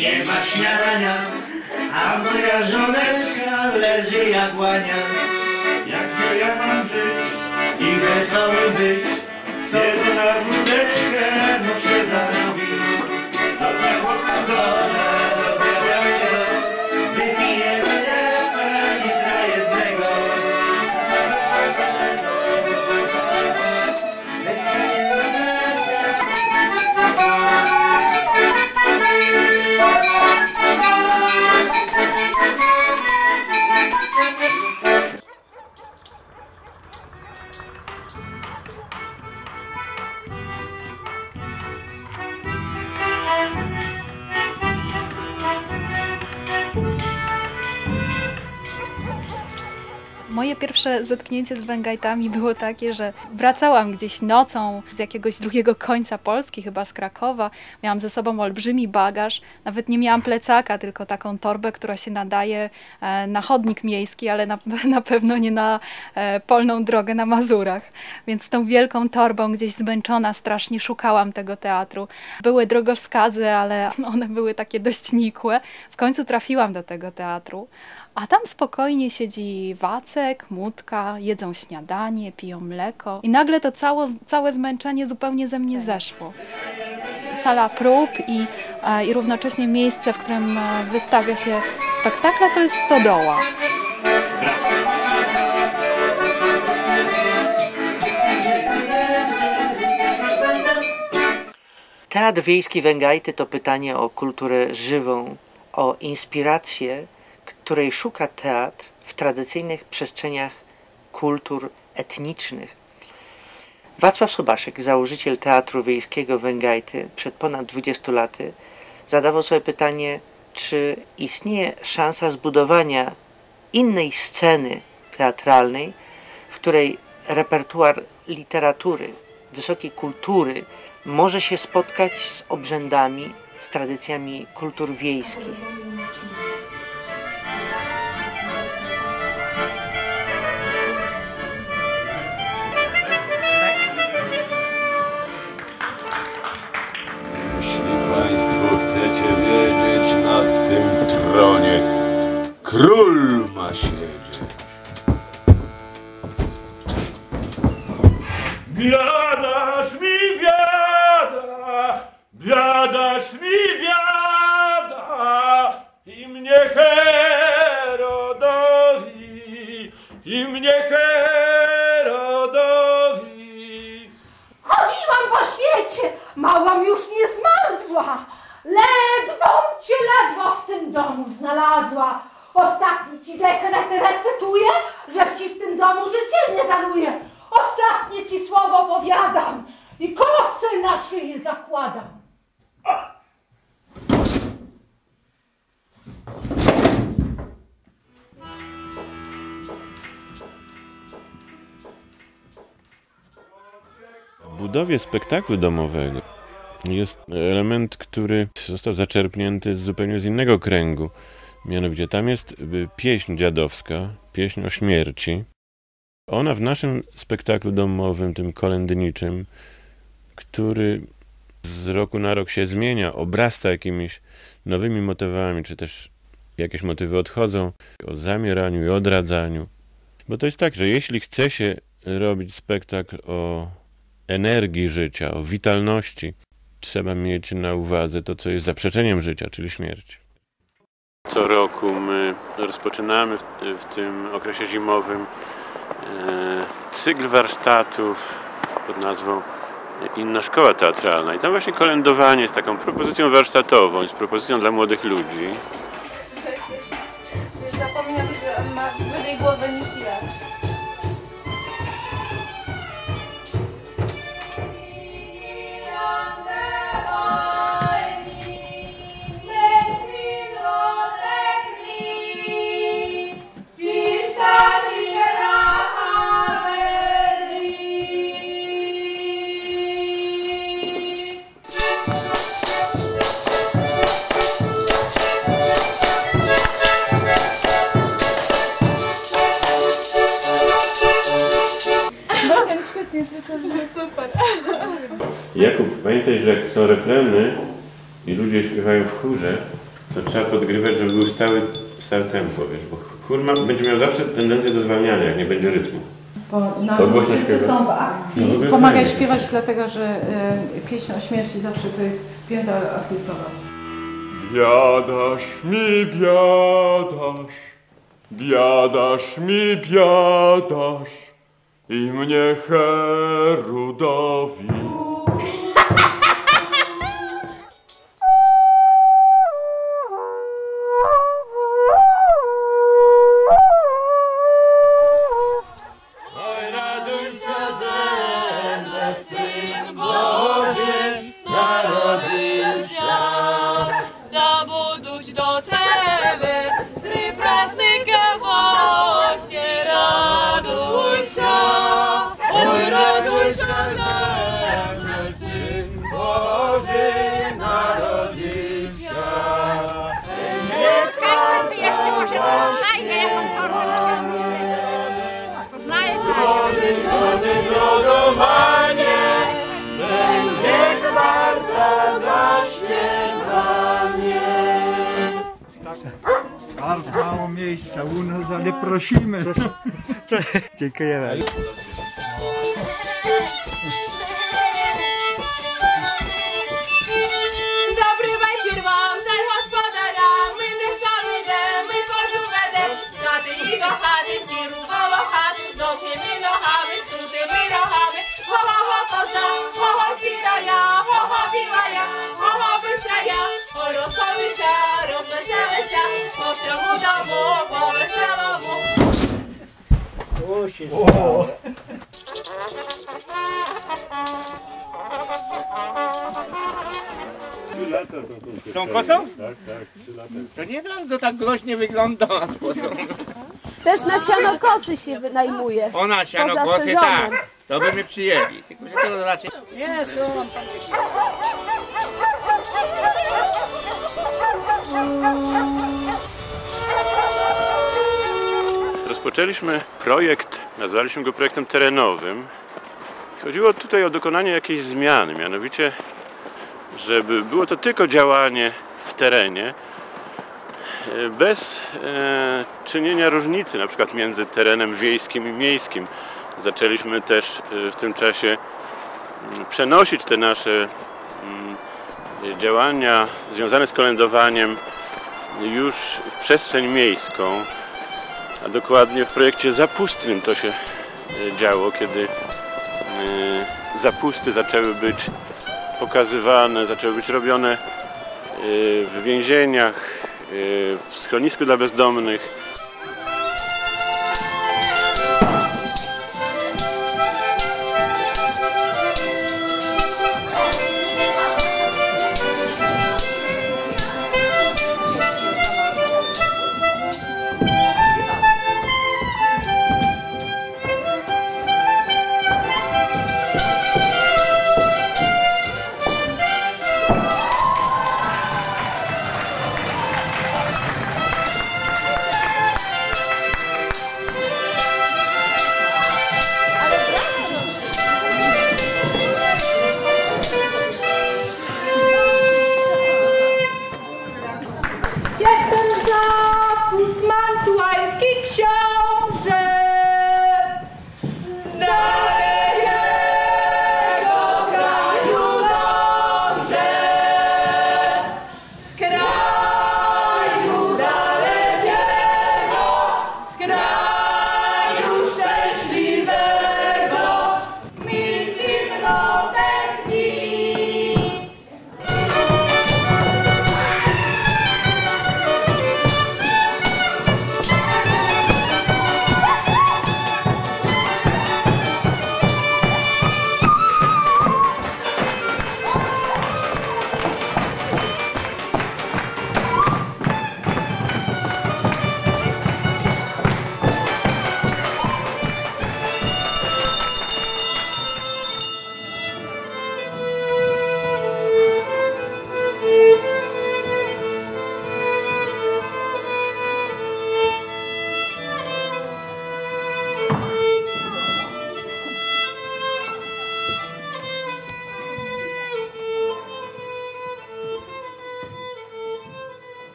nie ma śniadania, a moja żoneczka leży jak łania. Jakże ja mam żyć i wesoły być, co na wódeczkę pierwsze zetknięcie z węgajtami było takie, że wracałam gdzieś nocą z jakiegoś drugiego końca Polski, chyba z Krakowa. Miałam ze sobą olbrzymi bagaż. Nawet nie miałam plecaka, tylko taką torbę, która się nadaje e, na chodnik miejski, ale na, na pewno nie na e, polną drogę na Mazurach. Więc tą wielką torbą, gdzieś zmęczona, strasznie szukałam tego teatru. Były drogowskazy, ale one były takie dość nikłe. W końcu trafiłam do tego teatru. A tam spokojnie siedzi Wacek, Mutka, jedzą śniadanie, piją mleko. I nagle to cało, całe zmęczenie zupełnie ze mnie zeszło. Sala prób i, e, i równocześnie miejsce, w którym e, wystawia się spektakle, to jest stodoła. Teatr Wiejski Węgajty to pytanie o kulturę żywą, o inspirację, której szuka teatr w tradycyjnych przestrzeniach kultur etnicznych. Wacław Sobaszek, założyciel Teatru Wiejskiego Węgajty przed ponad 20 laty, zadawał sobie pytanie, czy istnieje szansa zbudowania innej sceny teatralnej, w której repertuar literatury, wysokiej kultury może się spotkać z obrzędami, z tradycjami kultur wiejskich. Król ma siedzieć. Biadasz mi biada, biadasz mi biada i mnie Herodowi, i mnie Herodowi. Chodziłam po świecie, małam już nie zmarzła. Ledwą cię ledwo w tym domu znalazła. Ostatni ci dekret recytuję, że ci w tym domu życie nie daruję. Ostatnie ci słowo powiadam i kosy na szyi zakładam. W budowie spektaklu domowego jest element, który został zaczerpnięty zupełnie z innego kręgu. Mianowicie tam jest y, pieśń dziadowska, pieśń o śmierci. Ona w naszym spektaklu domowym, tym kolędniczym, który z roku na rok się zmienia, obrasta jakimiś nowymi motywami, czy też jakieś motywy odchodzą, o zamieraniu i odradzaniu. Bo to jest tak, że jeśli chce się robić spektakl o energii życia, o witalności, trzeba mieć na uwadze to, co jest zaprzeczeniem życia, czyli śmierć. Co roku my rozpoczynamy w, w tym okresie zimowym e, cykl warsztatów pod nazwą Inna Szkoła Teatralna. I tam właśnie kolędowanie jest taką propozycją warsztatową, jest propozycją dla młodych ludzi. Pamiętaj, że jak są refreny, i ludzie śpiewają w chórze, to trzeba podgrywać, żeby był stały, stałe tempo, wiesz, bo chór ma, będzie miał zawsze tendencję do zwalniania, jak nie będzie rytmu. Bo głośno wszyscy śpiewa. są w akcji. No, w ogóle Pomagaj śpiewać dlatego, że y, pieśń o śmierci zawsze to jest pięta achillowa. Biadasz mi, biadasz, biadasz mi, biadasz i mnie Herodowi. aż mało miejsca u nas, ale prosimy. Dziękujemy. Добрий вечір вам, та й господаря, ми не саме йде, ми кожу веде, знати і до хати, сіру волохати, з довгими ногами, з крутими рогами, голова коза, кого сідая, кого білая, кого бистрая, поросовиця, роплеся. Piła ja, ho ho bystra ja, o rosoły się, rozwesele się, po wszemu domu, po weselomu. Tą kosą? Tak, tak, To nie to tak groźnie wygląda sposób. Też na sianokosy się wynajmuje. Ona siano Poza kosy, sezonem. tak. To by my przyjęli. Tylko, że to raczej... Nie, są. Rozpoczęliśmy projekt, nazwaliśmy go projektem terenowym. Chodziło tutaj o dokonanie jakiejś zmiany, mianowicie, żeby było to tylko działanie w terenie, e, bez e, czynienia różnicy na przykład między terenem wiejskim i miejskim. Zaczęliśmy też e, w tym czasie mm, przenosić te nasze mm, działania związane z kolędowaniem już w przestrzeń miejską, a dokładnie w projekcie zapustnym to się e, działo, kiedy e, zapusty zaczęły być pokazywane, zaczęły być robione e, w więzieniach, w schronisku dla bezdomnych.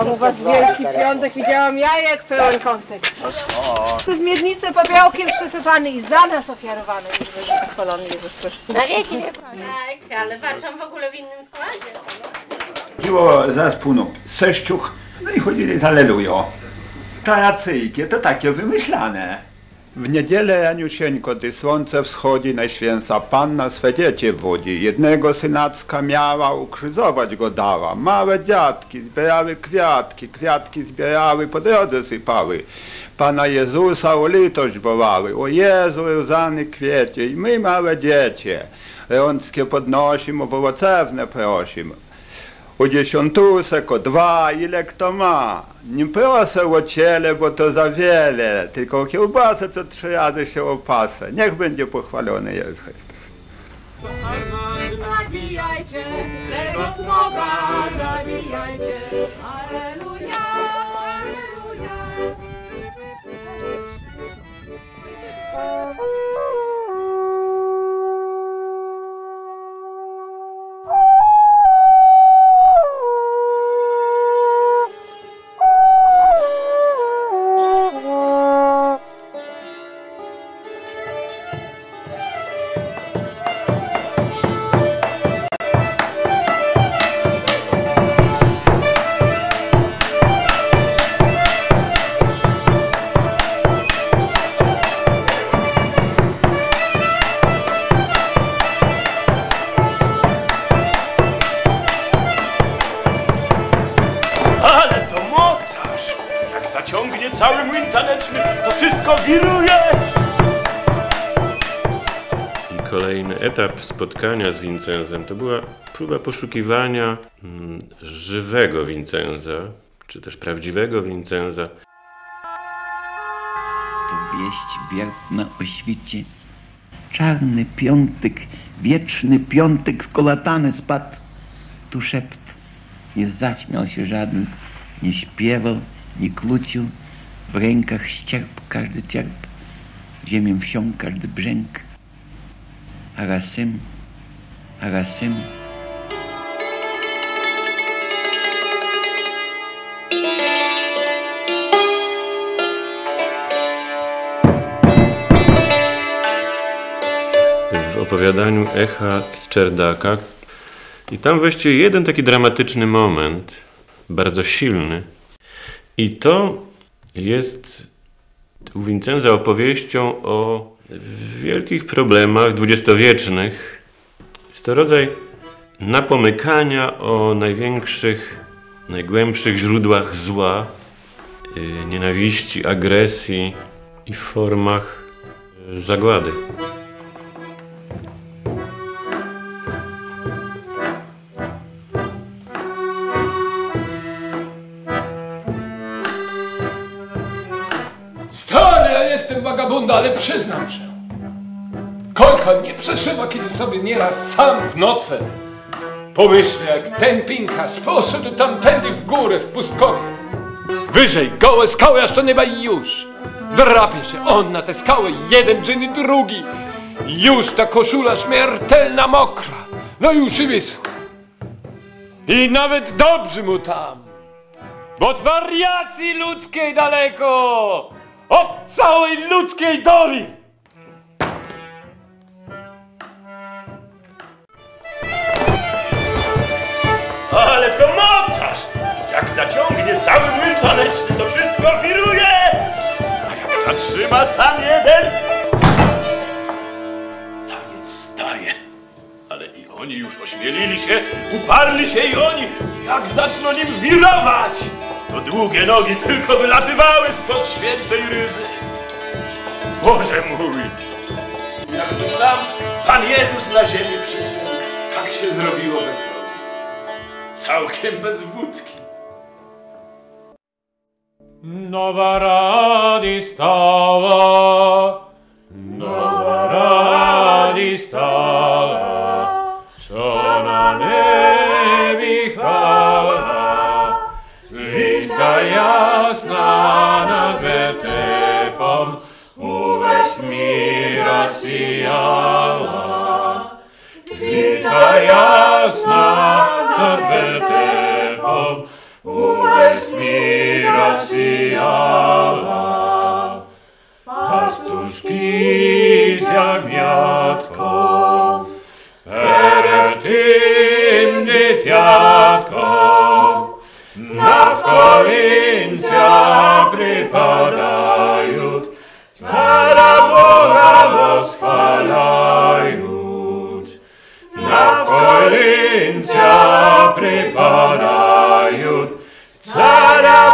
Widziałam u was wielki piątek, widziałam jajek pełen kątek. Tu w miednicy popiołkiem przysypany i za nas ofiarowany. Pochwalony Jezus Chrystus. Na wieki nie Tak, ale walczą w ogóle w innym składzie. Było zespół no, sześciuch, no i chodzili z Allelują. Tracyjkie to takie wymyślane. W niedzielę Janiusieńko, gdy słońce wschodzi, Najświętsza Panna swe dziecię wodzi. Jednego synacka miała, ukrzyżować go dała. Małe dziadki zbierały kwiatki, kwiatki zbierały, po drodze sypały. Pana Jezusa o litość wołały. O Jezu, łzany kwiecie, i my małe dziecię. Rączkie podnosimy, owocewne prosimy. O dziesiątusek, o dwa, ile kto ma. Nie proszę o ciele, bo to za wiele, tylko o kiełbasę co trzy razy się opasę. Niech będzie pochwalony Jezus Chrystus. Nabijajcie, tego smoga etap spotkania z Vincenzem to była próba poszukiwania mm, żywego Vincenza, czy też prawdziwego Vincenza. To wieść wiertna o świcie. Czarny piątek, wieczny piątek skolatany spadł. Tu szept, nie zaśmiał się żaden, nie śpiewał, nie klucił. W rękach ścierp każdy cierp, ziemię wsią każdy brzęk. Harasym, w opowiadaniu Echa z Czerdaka. I tam właściwie jeden taki dramatyczny moment, bardzo silny. I to jest u Vincenza opowieścią o wielkich problemach dwudziestowiecznych. Jest to rodzaj napomykania o największych, najgłębszych źródłach zła, y, nienawiści, agresji i formach y, zagłady. Ale przyznam się. Kolka mnie przeszywa, kiedy sobie nieraz sam w nocy pomyślę, jak ten pinkas poszedł tamtędy w górę w pustkowie. Wyżej, gołe skały, aż to nieba i już. Drapie się on na te skały, jeden dżin i drugi. Już ta koszula śmiertelna mokra, no już i. I nawet dobrze mu tam, bo od wariacji ludzkiej daleko, od całej ludzkiej doli. Ale to mocarz! Jak zaciągnie cały młyn taneczny, to wszystko wiruje! A jak zatrzyma sam jeden, taniec staje. Ale i oni już ośmielili się, uparli się i oni, jak zaczną nim wirować, to długie nogi tylko wylatywały spod świętej ryzy. Boże mój! Jakby sam Pan Jezus na ziemię przyszedł, tak się zrobiło wesoło. Całkiem bez wódki. Nowa radi stała, nowa miraciala, сияла, jasna ясна над вертепом, Увесь мира сияла. Пастушки з ягнятком, na тим дитятком, Sara Boga vos kalaiut, na korintia preparaiut, Sara